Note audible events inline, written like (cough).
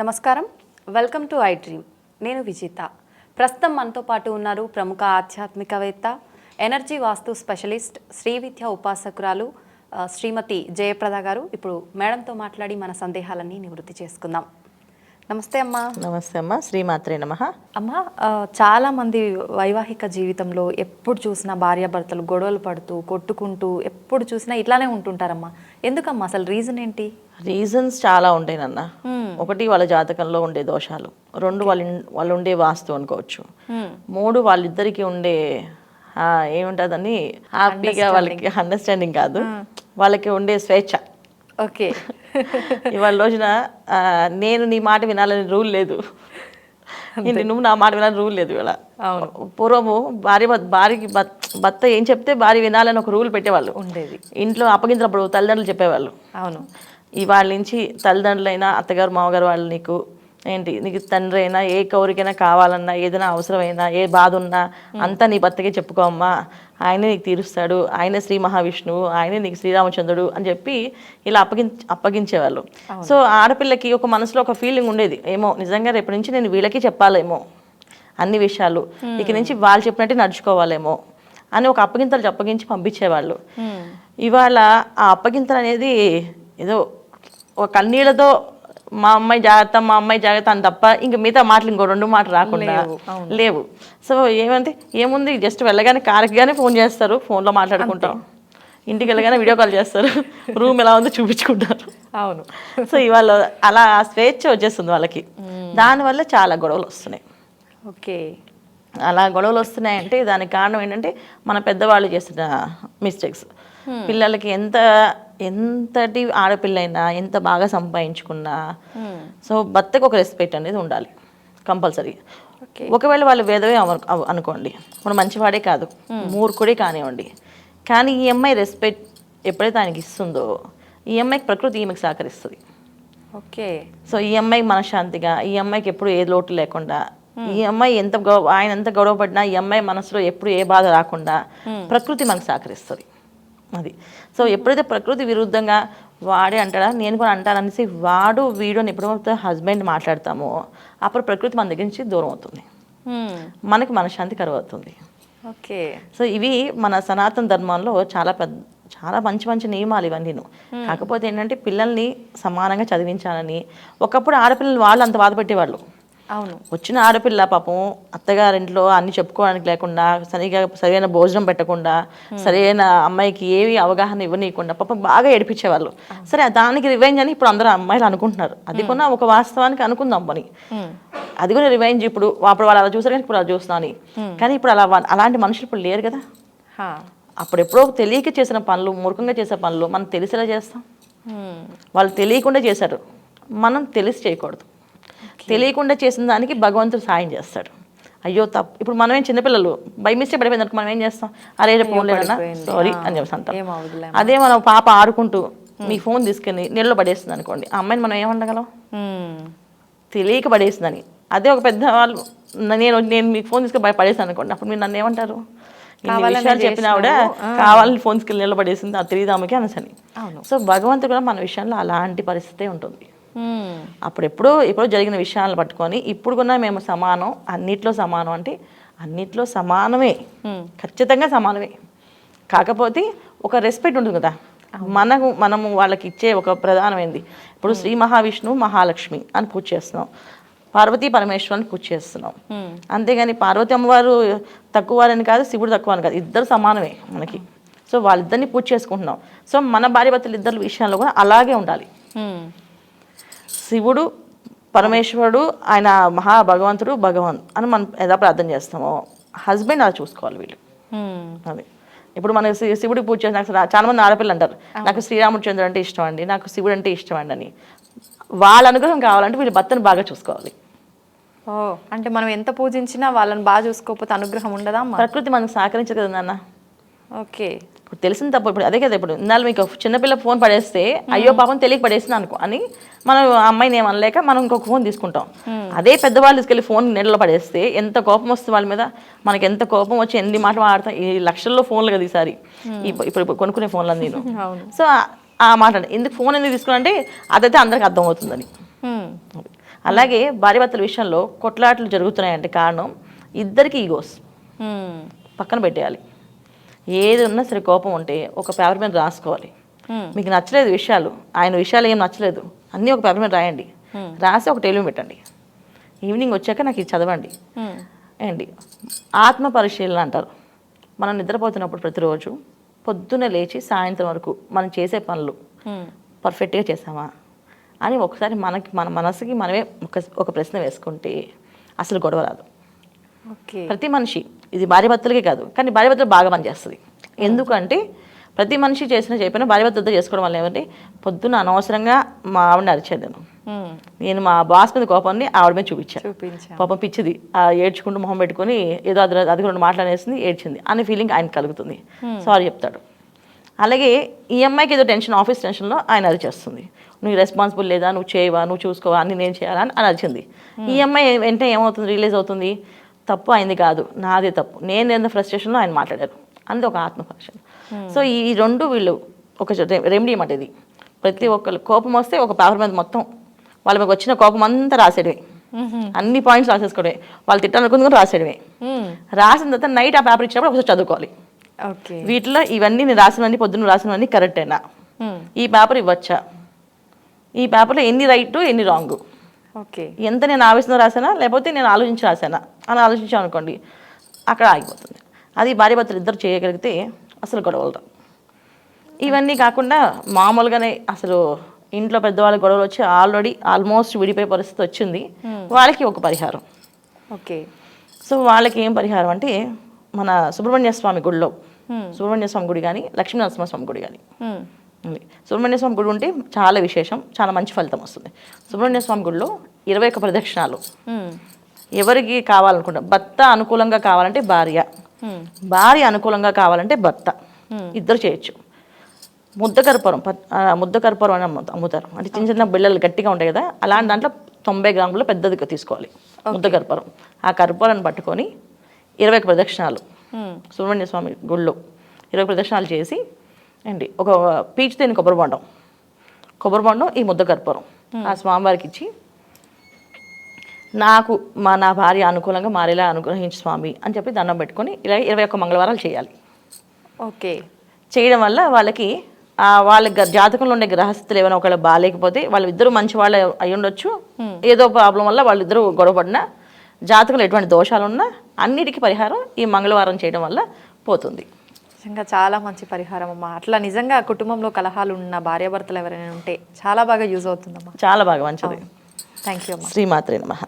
నమస్కారం. Welcome to I dream. నేను విజేత. ప్రస్తుతం మనతో పాటు ఉన్నారు ప్రముఖ ఆధ్యాత్మికవేత్త ఎనర్జీ వాస్తు స్పెషలిస్ట్ శ్రీ విద్య ఉపాసకురాలు శ్రీమతి జయప్రద గారు. ఇప్పుడు మేడంతో మాట్లాడి మన సందేహాలన్నీ నివృత్తి చేసుకుందాం. నమస్తే అమ్మా. నమస్తే అమ్మ. శ్రీమాత్రే నమ. అమ్మ చాలా మంది వైవాహిక జీవితంలో ఎప్పుడు చూసినా భార్యాభర్తలు గొడవలు పడుతూ కొట్టుకుంటూ ఎప్పుడు చూసినా ఇట్లానే ఉంటుంటారమ్మా. ఎందుకమ్మా? అసలు రీజన్ ఏంటి? రీజన్స్ చాలా ఉంటాయి నాన్న. ఒకటి వాళ్ళ జాతకంలో ఉండే దోషాలు. రెండు వాళ్ళ వాళ్ళు ఉండే వాస్తు అనుకోవచ్చు. మూడు వాళ్ళిద్దరికి ఉండే ఏముంటుందని హ్యాపీగా వాళ్ళకి అండర్స్టాండింగ్ కాదు. వాళ్ళకి ఉండే స్వేచ్ఛ. ఓకే. (laughs) (laughs) ఇవాళ రోజున నేను నీ మాట వినాలని రూల్ లేదు. నువ్వు నా మాట వినాలని రూల్ లేదు ఇవాళ. పూర్వము భార్య భార్యకి భర్త- భర్త ఏం చెప్తే భార్య వినాలని ఒక రూల్ పెట్టేవాళ్ళు. ఉండేది. ఇంట్లో అప్పగించినప్పుడు తల్లిదండ్రులు చెప్పేవాళ్ళు. అవును. ఇవాళ నుంచి తల్లిదండ్రులైనా అత్తగారు మామగారు వాళ్ళు నీకు ఏంటి? నీకు తండ్రి అయినా ఏ కౌరికైనా కావాలన్నా ఏదైనా అవసరమైనా ఏ బాధ ఉన్నా అంతా నీ భర్తకే చెప్పుకోమ్మా ఆయనే నీకు తీరుస్తాడు. ఆయనే శ్రీ మహావిష్ణువు. ఆయనే నీకు శ్రీరామచంద్రుడు అని చెప్పి ఇలా అప్పగిం అప్పగించేవాళ్ళు. సో ఆడపిల్లకి ఒక మనసులో ఒక ఫీలింగ్ ఉండేది. ఏమో నిజంగా రేపటి నుంచి నేను వీళ్ళకి చెప్పాలేమో అన్ని విషయాలు. ఇక నుంచి వాళ్ళు చెప్పినట్టే నడుచుకోవాలేమో అని ఒక అప్పగింతలు అప్పగించి పంపించేవాళ్ళు. ఇవాళ ఆ అప్పగింతలు అనేది ఏదో ఒక కన్నీళ్ళతో మా అమ్మాయి జాగ్రత్త మా అమ్మాయి జాగ్రత్త అని తప్ప ఇంకా మిగతా మాటలు ఇంకో రెండు మాటలు రాకుండా లేవు సో ఏమంటే ఏముంది? జస్ట్ వెళ్ళగానే కార్కి కానీ ఫోన్ చేస్తారు ఫోన్లో మాట్లాడుకుంటాం. ఇంటికి వెళ్ళగానే వీడియో కాల్ చేస్తారు. రూమ్ ఎలా ఉందో చూపించుకుంటారు. అవును. సో ఇవాళ అలా స్వేచ్ఛ వచ్చేస్తుంది వాళ్ళకి. దానివల్ల చాలా గొడవలు వస్తున్నాయి. ఓకే. అలా గొడవలు వస్తున్నాయంటే దానికి కారణం ఏంటంటే మన పెద్దవాళ్ళు చేసిన మిస్టేక్స్ పిల్లలకి ఎంత ఎంతటి ఆడపిల్లైనా ఎంత బాగా సంపాదించుకున్నా సో భర్తకు ఒక రెస్పెక్ట్ అనేది ఉండాలి కంపల్సరీ. ఒకవేళ వాళ్ళు వేదవే అనుకోండి. మనం మంచివాడే కాదు మూర్ఖుడే కానివ్వండి. కానీ ఈ అమ్మాయి రెస్పెక్ట్ ఎప్పుడైతే ఆయనకి ఇస్తుందో ఈ అమ్మాయికి ప్రకృతి ఈమెకి సహకరిస్తుంది. ఓకే. సో ఈ అమ్మాయికి మనశ్శాంతిగా ఈ అమ్మాయికి ఎప్పుడు ఏ లోటు లేకుండా ఈ అమ్మాయి ఎంత ఆయన ఎంత గొడవపడినా ఈ అమ్మాయి మనసులో ఎప్పుడు ఏ బాధ రాకుండా ప్రకృతి మనకు సహకరిస్తుంది. అది. సో ఎప్పుడైతే ప్రకృతి విరుద్ధంగా వాడే అంటాడా నేను కూడా అంటాననేసి వాడు వీడు అని ఎప్పుడైతే హస్బెండ్ మాట్లాడతామో అప్పుడు ప్రకృతి మన దగ్గర నుంచి దూరం అవుతుంది. మనకి మనశ్శాంతి కరువు అవుతుంది ఓకే. సో ఇవి మన సనాతన ధర్మంలో చాలా పెద్ద చాలా మంచి మంచి నియమాలు ఇవన్నీ కాకపోతే ఏంటంటే పిల్లల్ని సమానంగా చదివించాలని ఒకప్పుడు ఆడపిల్లలు వాళ్ళు అంత బాధ పెట్టేవాళ్ళు అవును. వచ్చిన ఆడపిల్ల పాపం అత్తగారింట్లో అన్ని చెప్పుకోవడానికి లేకుండా సరిగా సరైన భోజనం పెట్టకుండా సరైన అమ్మాయికి ఏవి అవగాహన ఇవ్వనీయకుండా పాపం బాగా ఏడిపించేవాళ్ళు. సరే దానికి రివెంజ్ అని ఇప్పుడు అందరూ అమ్మాయిలు అనుకుంటున్నారు. అది కూడా ఒక వాస్తవానికి అనుకుందాం పని. అది కూడా రివెంజ్ ఇప్పుడు అప్పుడు వాళ్ళు అలా చూసారు కానీ ఇప్పుడు అలా చూస్తున్నా అని. కానీ ఇప్పుడు అలా అలాంటి మనుషులు ఇప్పుడు లేరు కదా. అప్పుడు ఎప్పుడో తెలియక చేసిన పనులు మూర్ఖంగా చేసే పనులు మనం తెలిసేలా చేస్తాం. వాళ్ళు తెలియకుండా చేశారు. మనం తెలిసి చేయకూడదు. తెలియకుండా చేసిన దానికి భగవంతుడు సాయం చేస్తాడు. అయ్యో తప్పు. ఇప్పుడు మనం ఏం చిన్నపిల్లలు? బై మిస్టేక్ పడిపోయింది అనుకో మనం ఏం చేస్తాం? అరే ఫోన్ లేదన్నా? పడిపోయింది. సారీ ఆ, అని చెప్పేసి అంటాం అదే మనం పాప ఆడుకుంటూ మీ ఫోన్ తీసుకెళ్ళి నీళ్ళలో పడేస్తుంది అనుకోండి ఆ అమ్మాయిని మనం ఏమండగలం. తెలియక పడేసిందని అదే ఒక పెద్ద వాళ్ళు నేను నేను మీకు ఫోన్ తీసుకొని పడేసాను అనుకోండి అప్పుడు మీరు నన్ను ఏమంటారు? విషయాలు చెప్పినా కూడా కావాలని ఫోన్ తీసుకెళ్ళి నీళ్ళలో పడేసింది అది తెలియదు ఆమెకి అనసని. సో భగవంతుడు కూడా మన విషయంలో అలాంటి పరిస్థితే ఉంటుంది. అప్పుడు ఎప్పుడో ఎప్పుడో జరిగిన విషయాలను పట్టుకొని ఇప్పుడు కూడా మేము సమానం అన్నిట్లో సమానం అంటే అన్నిట్లో సమానమే. ఖచ్చితంగా సమానమే. కాకపోతే ఒక రెస్పెక్ట్ ఉంటుంది కదా. మనకు మనము వాళ్ళకి ఇచ్చే ఒక ప్రధానమైంది ఇప్పుడు శ్రీ మహావిష్ణువు మహాలక్ష్మి అని పూజ చేస్తున్నాం. పార్వతీ పరమేశ్వరుని పూజ చేస్తున్నాం. అంతేగాని పార్వతి అమ్మవారు తక్కువ వారని కాదు శివుడు తక్కువ అని కాదు. ఇద్దరు సమానమే మనకి. సో వాళ్ళిద్దరిని పూజ చేసుకుంటున్నాం. సో మన భార్య భర్తలు ఇద్దరు విషయాల్లో కూడా అలాగే ఉండాలి. Hmm. శివుడు పరమేశ్వరుడు ఆయన మహా భగవంతుడు భగవాన్ అని మనం ఎలా ప్రార్థన చేస్తామో హస్బెండ్ అలా చూసుకోవాలి వీళ్ళు. అది. ఇప్పుడు మన శివుడికి పూజ చేసి నాకు చాలా మంది ఆడపిల్లలు అంటారు నాకు శ్రీరామచంద్రుడు అంటే ఇష్టం అండి నాకు శివుడు అంటే ఇష్టం అండి అని. వాళ్ళ అనుగ్రహం కావాలంటే వీళ్ళు భర్తను బాగా చూసుకోవాలి. ఓ అంటే మనం ఎంత పూజించినా వాళ్ళని బాగా చూసుకోకపోతే అనుగ్రహం ఉండదా ప్రకృతి మనకు సహకరించదు కదా నాన్న. ఓకే. ఇప్పుడు తెలిసిన తప్పు. ఇప్పుడు అదే కదా ఇప్పుడు ఇందాక మీకు చిన్నపిల్ల ఫోన్ పడేస్తే అయ్యో పాపం తెలియక పడేసింది అనుకో. అని మనం అమ్మాయిని ఏమనలేక మనం ఇంకొక ఫోన్ తీసుకుంటాం. అదే పెద్దవాళ్ళు తీసుకెళ్ళి ఫోన్ నీళ్ళలో పడేస్తే ఎంత కోపం వస్తుంది వాళ్ళ మీద? మనకి ఎంత కోపం వచ్చి ఎన్ని మాటలు ఆడతాం ఈ లక్షల్లో ఫోన్లు కదా ఈసారి. ఇప్పుడు ఇప్పుడు కొనుక్కునే ఫోన్లు నేను. (laughs) సో ఆ- మాట. ఎందుకు ఫోన్ ఎందుకు తీసుకున్నా అంటే అదైతే అందరికి అర్థమవుతుందని. అలాగే భార్యాభర్తల విషయంలో కొట్లాటలు జరుగుతున్నాయంటే కారణం ఇద్దరికి ఈగోస్. పక్కన పెట్టేయాలి. ఏది ఉన్నా సరే కోపం ఉంటే ఒక పేపర్ మీద రాసుకోవాలి. మీకు నచ్చలేదు విషయాలు ఆయన విషయాలు ఏం నచ్చలేదు అన్నీ ఒక పేపర్ మీద రాయండి. రాసి ఒక టేబుల్ మీద పెట్టండి. ఈవినింగ్ వచ్చాక నాకు ఇది చదవండి. ఏంటి? ఆత్మ పరిశీలన అంటారు. మనం నిద్రపోతున్నప్పుడు ప్రతిరోజు పొద్దున్న లేచి సాయంత్రం వరకు మనం చేసే పనులు. పర్ఫెక్ట్గా చేసామా అని ఒకసారి మనకి మన మనసుకి మనమే ఒక ఒక ప్రశ్న వేసుకుంటే అసలు గొడవ రాదు. ఓకే. ప్రతి మనిషి ఇది భార్య భర్తలకే కాదు కానీ భార్య భర్తలు బాగా పనిచేస్తుంది. ఎందుకంటే ప్రతి మనిషి చేసిన చెప్పిన భార్య భర్తలతో చేసుకోవడం వల్ల ఏమంటే పొద్దున్న అనవసరంగా మా ఆవిడని అరిచేది నేను. నేను మా బాస్ మీద కోపాన్ని ఆవిడ మీద చూపించాను చూపించా. పాపం పిచ్చిది. ఆ ఏడ్చుకుంటూ మొహం పెట్టుకొని ఏదో అది అది రెండు మాట్లాడేసింది ఏడ్చింది. అనే ఫీలింగ్ ఆయన కలుగుతుంది. సారీ చెప్తాడు. అలాగే ఈ అమ్మాయికి ఏదో టెన్షన్ ఆఫీస్ టెన్షన్లో ఆయన అరిచేస్తుంది. నువ్వు రెస్పాన్సిబుల్ లేదా? నువ్వు చేయవా? నువ్వు చూసుకోవా? అన్ని నేను చేయాలా? అని అరిచింది. ఈ అమ్మాయి వెంటనే ఏమవుతుంది? రిలీజ్ అవుతుంది. తప్పు అయింది కాదు నాదే తప్పు. నేను ఎంత ఫ్రస్ట్రేషన్లో ఆయన మాట్లాడారు. అంది ఒక ఆత్మపక్షం సో ఈ రెండు వీళ్ళు ఒక రెమెడీ అన్నమాట ఇది ప్రతి ఒక్కరు కోపం వస్తే ఒక పేపర్ మీద మొత్తం వాళ్ళ మీద వచ్చిన కోపం అంతా రాసేయడమే. అన్ని పాయింట్స్ రాసేసుకోవడమే. వాళ్ళు తిట్టాలనుకుంది కూడా రాసేయడమే. హ్మ్. రాసిన తర్వాత నైట్ ఆ పేపర్ ఇచ్చినప్పుడు ఒకసారి చదువుకోవాలి. ఓకే. వీటిలో ఇవన్నీ నేను రాసినవన్నీ పొద్దున్న రాసినవన్నీ కరెక్టేనా హ్మ్. ఈ పేపర్ ఇవ్వచ్చా? ఈ పేపర్లో ఎన్ని రైట్ ఎన్ని రాంగ్ ఓకే. ఎంత నేను ఆవేశంతో రాసానా లేకపోతే నేను ఆలోచించి రాసానా అని ఆలోచించాను అనుకోండి అక్కడ ఆగిపోతుంది. అది భార్య భర్తలు ఇద్దరు చేయగలిగితే అసలు గొడవలు ఇవన్నీ కాకుండా మామూలుగానే అసలు ఇంట్లో పెద్దవాళ్ళ గొడవలు వచ్చి ఆల్రెడీ ఆల్మోస్ట్ విడిపోయే పరిస్థితి వచ్చింది. వాళ్ళకి ఒక పరిహారం. ఓకే. సో వాళ్ళకి ఏం పరిహారం అంటే మన సుబ్రహ్మణ్య స్వామి గుడిలో సుబ్రహ్మణ్య స్వామి గుడి కానీ లక్ష్మీనరసింహ స్వామి గుడి కానీ. సుబ్రహ్మణ్య స్వామి గుడి ఉంటే చాలా విశేషం చాలా మంచి ఫలితం వస్తుంది. సుబ్రహ్మణ్య స్వామి గుడిలో ఇరవై ఒక్క ప్రదక్షిణాలు. ఎవరికి కావాలనుకుంటా? భర్త అనుకూలంగా కావాలంటే భార్య. భార్య అనుకూలంగా కావాలంటే భర్త. ఇద్దరు చేయొచ్చు. ముద్ద కర్పూరం ముద్ద కర్పూరం అని అమ్ము- అమ్ముతారు. అంటే చిన్న చిన్న బిళ్ళలు గట్టిగా ఉంటాయి కదా అలాంటి దాంట్లో తొంభై గ్రాములు పెద్దది తీసుకోవాలి ముద్ద కర్పూరం ఆ కర్పూరాన్ని పట్టుకొని ఇరవై ప్రదక్షిణాలు హ్మ్. సుబ్రహ్మణ్య స్వామి గుళ్ళో ఇరవై ప్రదక్షిణాలు చేసి అండి ఒక పీచు తేని కొబ్బరి బొండం. కొబ్బరి బొండం ఈ ముద్ద కర్పూరం ఆ స్వామివారికి ఇచ్చి నాకు మా నా భార్య అనుకూలంగా మారేలా అనుగ్రహించు స్వామి అని చెప్పి దండం పెట్టుకొని ఇలా ఇరవై ఒక్క మంగళవారాలు చేయాలి. ఓకే. చేయడం వల్ల వాళ్ళకి వాళ్ళ జాతకంలో ఉండే గ్రహస్థితులు ఏమైనా ఒకవేళ బాగాలేకపోతే వాళ్ళిద్దరూ మంచి వాళ్ళు అయి ఉండొచ్చు. ఏదో ప్రాబ్లం వల్ల వాళ్ళిద్దరూ గొడవపడినా జాతకంలో ఎటువంటి దోషాలు ఉన్నా అన్నిటికీ పరిహారం ఈ మంగళవారం చేయడం వల్ల పోతుంది. నిజంగా చాలా మంచి పరిహారం అమ్మా. అట్లా నిజంగా కుటుంబంలో కలహాలు ఉన్న భార్యాభర్తలు ఎవరైనా ఉంటే చాలా బాగా యూజ్ అవుతుందమ్మా. చాలా బాగా మంచిది. థ్యాంక్ యూ అమ్మా. శ్రీమాత్రే నమః.